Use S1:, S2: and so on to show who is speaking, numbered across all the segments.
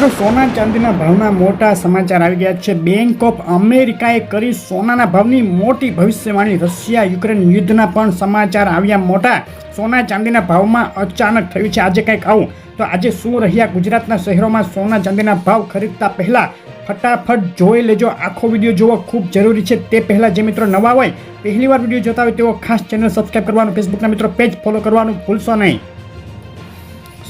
S1: મિત્રો સોના ચાંદીના ભાવના મોટા સમાચાર આવી ગયા છે. બેંક ઓફ અમેરિકાએ કરી સોનાના ભાવની મોટી ભવિષ્યવાણી. રશિયા યુક્રેન યુદ્ધના પણ સમાચાર આવ્યા મોટા. સોના ચાંદીના ભાવમાં અચાનક થયું છે. આજે કંઈક આવું. તો આજે શું રહ્યા ગુજરાતના શહેરોમાં સોના ચાંદીના ભાવ ખરીદતા પહેલાં? ફટાફટ જોઈ લેજો. આખો વીડિયો જોવો ખૂબ જરૂરી છે. તે પહેલાં જે મિત્રો નવા હોય પહેલી વાર વીડિયો જોતા હોય તેઓ ખાસ ચેનલ સબસ્ક્રાઈબ કરવાનું ફેસબુકના મિત્રો પેજ ફોલો કરવાનું ભૂલશો નહીં.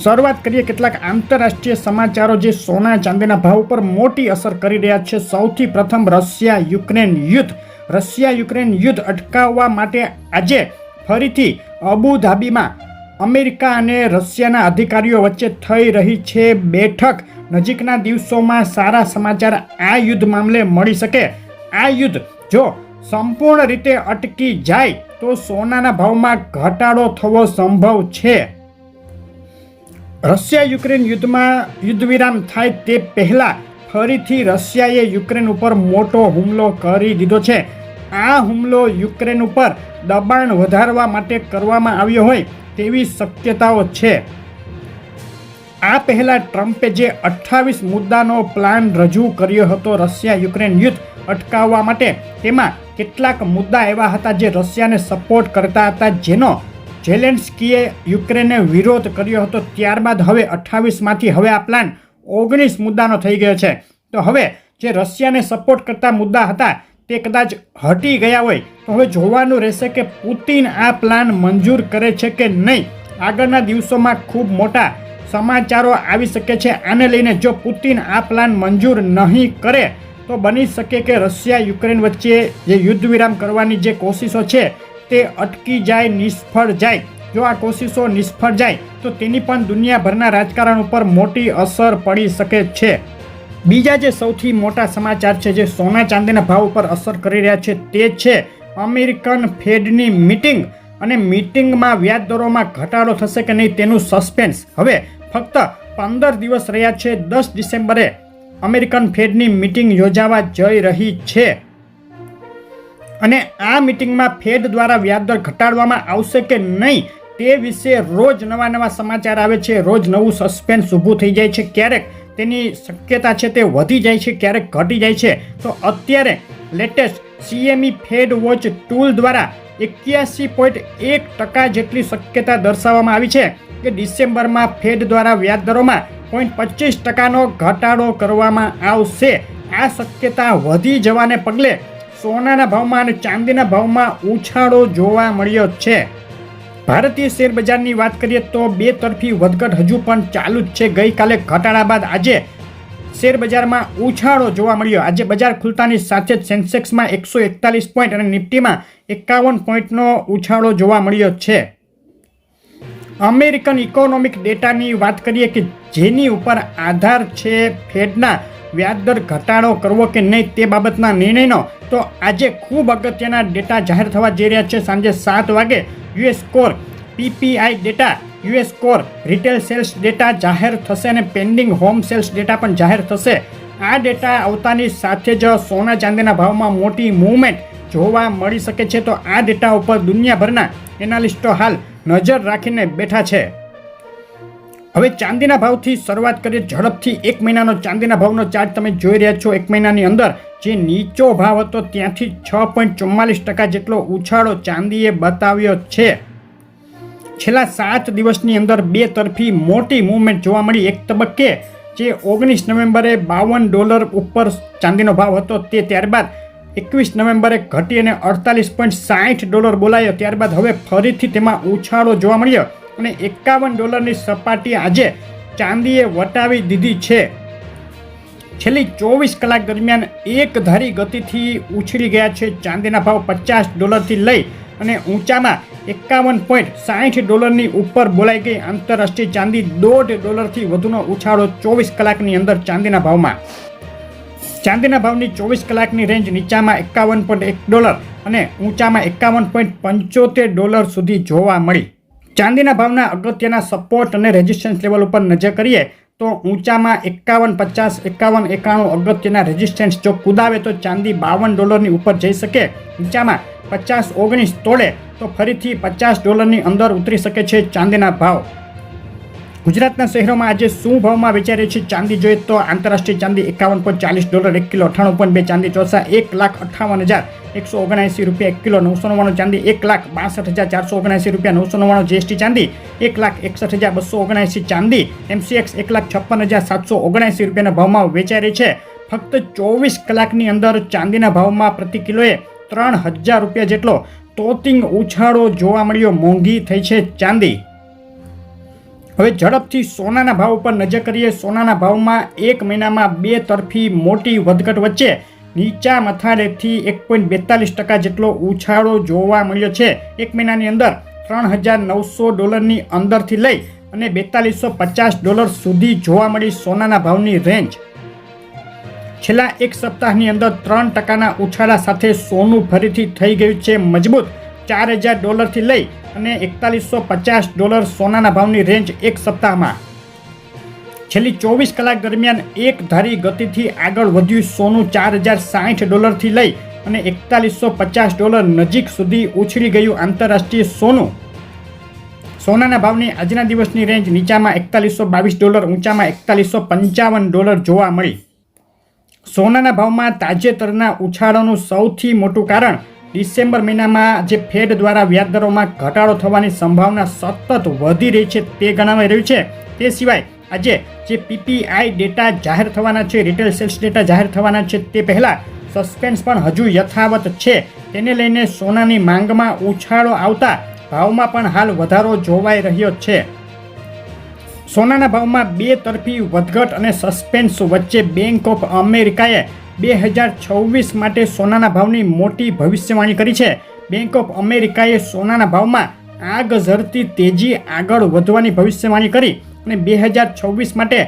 S1: શરૂઆત કરીએ કેટલાક આંતરરાષ્ટ્રીય સમાચારો જે સોના ચાંદીના ભાવ પર મોટી અસર કરી રહ્યા છે. સૌથી પ્રથમ રશિયા યુક્રેન યુદ્ધ. રશિયા યુક્રેન યુદ્ધ અટકાવવા માટે આજે ફરીથી અબુધાબીમાં અમેરિકા અને રશિયાના અધિકારીઓ વચ્ચે થઈ રહી છે બેઠક. નજીકના દિવસોમાં સારા સમાચાર આ યુદ્ધ મામલે મળી શકે. આ યુદ્ધ જો સંપૂર્ણ રીતે અટકી જાય તો સોનાના ભાવમાં ઘટાડો થવો સંભવ છે. રશિયા યુક્રેન યુદ્ધમાં યુદ્ધ વિરામ થાય તે પહેલા ફરીથી રશિયાએ યુક્રેન ઉપર મોટો હુમલો કરી દીધો છે. આ હુમલો યુક્રેન ઉપર દબાણ વધારવા માટે કરવામાં આવ્યો હોય તેવી શક્યતાઓ છે. આ પહેલાં ટ્રમ્પે જે અઠ્ઠાવીસ મુદ્દાનો પ્લાન રજૂ કર્યો હતો રશિયા યુક્રેન યુદ્ધ અટકાવવા માટે, તેમાં કેટલાક મુદ્દા એવા હતા જે રશિયાને સપોર્ટ કરતા હતા જેનો ઝેલેન્સ્કીએ યુક્રેનને વિરોધ કર્યો હતો ત્યારબાદ હવે અઠ્ઠાવીસમાંથી હવે આ પ્લાન ઓગણીસ મુદ્દાનો થઈ ગયો છે. તો હવે જે રશિયાને સપોર્ટ કરતા મુદ્દા હતા તે કદાચ હટી ગયા હોય, તો હવે જોવાનું રહેશે કે પુતિન આ પ્લાન મંજૂર કરે છે કે નહીં. આગળના દિવસોમાં ખૂબ મોટા સમાચારો આવી શકે છે. આને લઈને જો પુતિન આ પ્લાન મંજૂર નહીં કરે, તો બની શકે કે રશિયા યુક્રેન વચ્ચે જે યુદ્ધ વિરામ કરવાની જે કોશિશો છે તે અટકી જાય, નિષ્ફળ જાય. જો આ કોશિશો નિષ્ફળ જાય, તો તેની પણ દુનિયાભરના રાજકારણ ઉપર મોટી અસર પડી શકે છે. બીજા જે સૌથી મોટા સમાચાર છે, જે સોના ચાંદીના ભાવ ઉપર અસર કરી રહ્યા છે, તે છે અમેરિકન ફેડની મિટિંગ. અને મિટિંગમાં વ્યાજદરોમાં ઘટાડો થશે કે નહીં તેનું સસ્પેન્સ. હવે ફક્ત પંદર દિવસ રહ્યા છે, દસ ડિસેમ્બરે અમેરિકન ફેડની મિટિંગ યોજાવા જઈ રહી છે. અને આ મિટિંગમાં ફેડ દ્વારા વ્યાજદર ઘટાડવામાં આવશે કે નહીં તે વિશે રોજ નવા નવા સમાચાર આવે છે. રોજ નવું સસ્પેન્સ ઊભું થઈ જાય છે. ક્યારેક તેની શક્યતા છે તે વધી જાય છે, ક્યારેક ઘટી જાય છે. તો અત્યારે latest CME Fed Watch tool દ્વારા એક્યાસી પોઈન્ટ એક ટકા જેટલી શક્યતા દર્શાવવામાં આવી છે કે ડિસેમ્બરમાં ફેડ દ્વારા વ્યાજદરોમાં પોઈન્ટ પચીસ ટકાનો ઘટાડો કરવામાં આવશે. આ શક્યતા વધી જવાને પગલે સોનાના ભાવમાં અને ચાંદીના ભાવમાં ઉછાળો જોવા મળ્યો છે. ભારતીય શેર બજારની વાત કરીએ તો બે તરફી વધઘટ હજુ પણ ચાલુ જ છે. ગઈકાલે ઘટાડા બાદ આજે શેર બજારમાં ઉછાળો જોવા મળ્યો. આજે બજાર ખુલતાની સાથે જ સેન્સેક્સમાં એકસો એકતાલીસ પોઈન્ટ અને નિફ્ટીમાં એકાવન પોઈન્ટનો ઉછાળો જોવા મળ્યો છે. અમેરિકન ઇકોનોમિક ડેટાની વાત કરીએ કે જેની ઉપર આધાર છે ફેડના વ્યાજદર ઘટાડો કરવો કે નહીં તે બાબતના નિર્ણયનો, તો આજે ખૂબ અગત્યના ડેટા જાહેર થવા જઈ રહ્યા છે. સાંજે સાત વાગે US core PPI data, US core retail sales data જાહેર થશે અને પેન્ડિંગ હોમ સેલ્સ ડેટા પણ જાહેર થશે. આ ડેટા આવતાની સાથે જ સોના ચાંદીના ભાવમાં મોટી મૂવમેન્ટ જોવા મળી શકે છે. તો આ ડેટા ઉપર દુનિયાભરના એનાલિસ્ટો હાલ નજર રાખીને બેઠા છે. હવે ચાંદીના ભાવથી શરૂઆત કરીએ. ઝડપથી એક મહિનાનો ચાંદીના ભાવનો ચાર્ટ તમે જોઈ રહ્યા છો. એક મહિનાની અંદર જે નીચો ભાવ હતો ત્યાંથી છ પોઈન્ટ ચુમ્માલીસ ટકા જેટલો ઉછાળો ચાંદીએ બતાવ્યો છે. છેલ્લા સાત દિવસની અંદર બે તરફી મોટી મૂવમેન્ટ જોવા મળી. એક તબક્કે જે ઓગણીસ નવેમ્બરે બાવન ડોલર ઉપર ચાંદીનો ભાવ હતો તે ત્યારબાદ એકવીસ નવેમ્બરે ઘટી અને અડતાલીસ પોઈન્ટ સાઠ ડોલર બોલાયો. ત્યારબાદ હવે ફરીથી તેમાં ઉછાળો જોવા મળ્યો. અને એકાવન ડોલરની સપાટી આજે ચાંદીએ વટાવી દીધી છે. છેલ્લી ચોવીસ કલાક દરમિયાન એક ધારી ગતિથી ઉછળી ગયા છે. ચાંદીના ભાવ પચાસ ડોલરથી લઈ અને ઊંચામાં એકાવન પોઈન્ટ સાઠ ડોલરની ઉપર બોલાઈ ગઈ. આંતરરાષ્ટ્રીય ચાંદી દોઢ ડોલરથી વધુનો ઉછાળો ચોવીસ કલાકની અંદર ચાંદીના ભાવમાં. ચાંદીના ભાવની ચોવીસ કલાકની રેન્જ નીચામાં એકાવન પોઈન્ટ એક ડોલર અને ઊંચામાં એકાવન પોઈન્ટ પંચોતેર ડોલર સુધી જોવા મળી. ચાંદીના ભાવના અગત્યના સપોર્ટ અને રેઝિસ્ટન્સ લેવલ ઉપર નજર કરીએ તો ઊંચામાં એકાવન પચાસ, એકાવન, એકાણું અગત્યના રેઝિસ્ટન્સ જો કુદાવે તો ચાંદી બાવન ડોલરની ઉપર જઈ શકે. ઊંચામાં પચાસ, ઓગણીસ તોડે તો ફરીથી પચાસ ડોલરની અંદર ઉતરી શકે છે ચાંદીના ભાવ. ગુજરાતના શહેરોમાં આજે શું ભાવમાં વેચાઈ છે ચાંદી? જોઈએ તો આંતરરાષ્ટ્રીય ચાંદી એકાવન પોઈન્ટ ચાલીસ ડોલર, એક કિલો અઠ્ઠાણું પોઈન્ટ બે ચાંદી ચોસા, એક લાખ અઠ્ઠાવન હજાર એકસો ઓગણએંસી રૂપિયા, એક કિલો નવસો નવ્વાણું ચાંદી, એક લાખ બાસઠ હજાર ચારસો ઓગણએંસી રૂપિયા, નવસો નવ્વાણું જીએસટી ચાંદી, એક લાખ એકસઠ હજાર બસો ઓગણએંસી ચાંદી, એમસીએક્સ એક લાખ છપ્પન હજાર સાતસો ઓગણએંસી રૂપિયાના ભાવમાં વેચાઈ રહી છે. ફક્ત ચોવીસ કલાકની અંદર ચાંદીના ભાવમાં પ્રતિ કિલોએ ત્રણ હજાર રૂપિયા જેટલો તોતિંગ ઉછાળો જોવા મળ્યો. મોંઘી થઈ છે ચાંદી. હવે ઝડપથી સોનાના ભાવ ઉપર નજર કરીએ. સોનાના ભાવમાં એક મહિનામાં બે તરફી મોટી વધઘટ વચ્ચે નીચા મથાળેથી એક પોઈન્ટ બેતાલીસ ટકા જેટલો ઉછાળો જોવા મળ્યો છે. એક મહિનાની અંદર ત્રણ હજાર નવસો ડોલરની અંદરથી લઈ અને બેતાલીસો પચાસ ડોલર સુધી જોવા મળી સોનાના ભાવની રેન્જ. છેલ્લા એક સપ્તાહની અંદર ત્રણ ટકાના ઉછાળા સાથે સોનું ફરીથી થઈ ગયું છે મજબૂત. ચાર હજાર ડોલરથી લઈ અને એકતાલીસો પચાસ ડોલર સોનાના ભાવની રેન્જ એક સપ્તાહમાં. છેલ્લી ચોવીસ કલાક દરમિયાન એક ધારી ગતિથી આગળ વધ્યું સોનું ચાર હજાર સાઠ ડોલરથી લઈ અને એકતાલીસો પચાસ ડોલર નજીક સુધી ઉછળી ગયું આંતરરાષ્ટ્રીય સોનું. સોનાના ભાવની આજના દિવસની રેન્જ નીચામાં એકતાલીસો બાવીસ ડોલર, ઊંચામાં એકતાલીસો પંચાવન ડોલર જોવા મળી. સોનાના ભાવમાં તાજેતરના ઉછાળાનું સૌથી મોટું કારણ ડિસેમ્બર મહિનામાં જે ફેડ દ્વારા વ્યાજદરોમાં ઘટાડો થવાની સંભાવના સતત વધી રહી છે તે ગણાવાઈ રહ્યું છે. તે સિવાય આજે જે પીપીઆઈ ડેટા જાહેર થવાના છે, રિટેલ સેલ્સ ડેટા જાહેર થવાના છે તે પહેલાં સસ્પેન્સ પણ હજુ યથાવત છે. તેને લઈને સોનાની માંગમાં ઉછાળો આવતા ભાવમાં પણ હાલ વધારો જોવાઈ રહ્યો છે. સોનાના ભાવમાં બે તરફી વધઘટ અને સસ્પેન્સ વચ્ચે બેંક ઓફ અમેરિકાએ બે હજાર છવ્વીસ માટે સોનાના ભાવની મોટી ભવિષ્યવાણી કરી છે. બેંક ઓફ અમેરિકાએ સોનાના ભાવમાં આગ ઝરતી તેજી આગળ વધવાની ભવિષ્યવાણી કરી અને બે હજાર છવ્વીસ માટે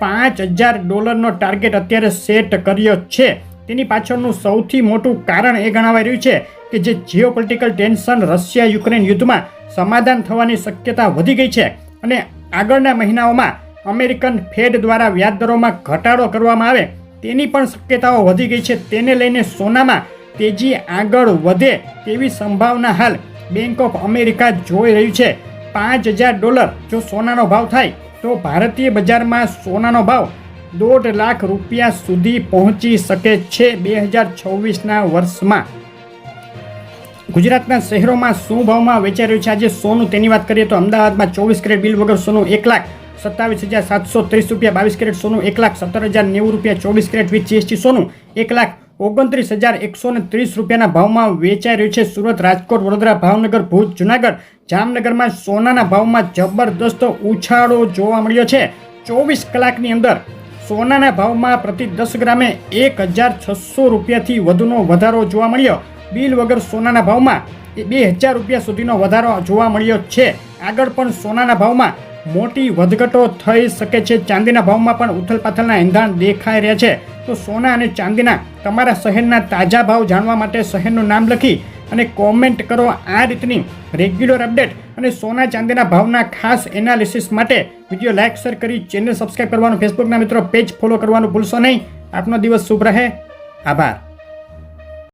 S1: પાંચ હજાર ડોલરનો ટાર્ગેટ અત્યારે સેટ કર્યો છે. તેની પાછળનું સૌથી મોટું કારણ એ ગણાવાઈ રહ્યું છે કે જે જીઓપોલિટિકલ ટેન્શન રશિયા યુક્રેન યુદ્ધમાં સમાધાન થવાની શક્યતા વધી ગઈ છે અને આગળના મહિનાઓમાં અમેરિકન ફેડ દ્વારા વ્યાજદરોમાં ઘટાડો કરવામાં આવે તેની પણ શક્યતાઓ વધી ગઈ છે. તેને લઈને સોનામાં તેજી આગળ વધે તેવી સંભાવના હાલ બેંક ઓફ અમેરિકા જોઈ રહ્યું છે. પાંચ હજાર ડોલર જો સોનાનો ભાવ થાય, તો ભારતીય બજારમાં સોનાનો ભાવ દોઢ લાખ રૂપિયા સુધી પહોંચી શકે છે બે હજાર છવ્વીસના વર્ષમાં. ગુજરાતના શહેરોમાં શું ભાવમાં વેચાઈ રહ્યું છે? આજે સોનું, તેની વાત કરીએ તો અમદાવાદમાં ચોવીસ કેરેટ બિલ વગર સોનું એક લાખ સત્તાવીસ હજાર સાતસો ત્રીસ રૂપિયા બાવીસ કેરેટ સોનું, એક લાખ સત્તર હજાર નેવું રૂપિયા ચોવીસ કેરેટ વિથ જીએસટી સોનું, એક લાખ ઓગણત્રીસ હજાર એકસો ને ત્રીસ રૂપિયાના ભાવમાં વેચાઈ રહ્યું છે સુરત, રાજકોટ, વડોદરા, ભાવનગર, ભુજ, જુનાગઢ. જામનગરમાં સોનાના ભાવમાં જબરદસ્ત ઉછાળો જોવા મળ્યો છે. ચોવીસ કલાકની અંદર સોનાના ભાવમાં પ્રતિ દસ ગ્રામે એક હજાર છસો રૂપિયાથી વધુનો વધારો જોવા મળ્યો. બિલ વગર સોનાના ભાવમાં બે હજાર રૂપિયા સુધીનો વધારો જોવા મળ્યો છે. આગળ પણ સોનાના ભાવમાં મોટી વધઘટો થઈ શકે છે. ચાંદીના ભાવમાં પણ ઉથલપાથલના એંધાણ દેખાઈ રહ્યા છે. તો સોના અને ચાંદીના તમારા શહેરના તાજા ભાવ જાણવા માટે શહેરનું નામ લખી અને કોમેન્ટ કરો આ રીતની રેગ્યુલર અપડેટ અને સોના ચાંદીના ભાવના ખાસ એનાલિસિસ માટે વીડિયો લાઇક શેર કરી ચેનલ સબસ્ક્રાઈબ કરવાનું ફેસબુકના મિત્રો પેજ ફોલો કરવાનું ભૂલશો નહીં. આપનો દિવસ શુભ રહે. આભાર.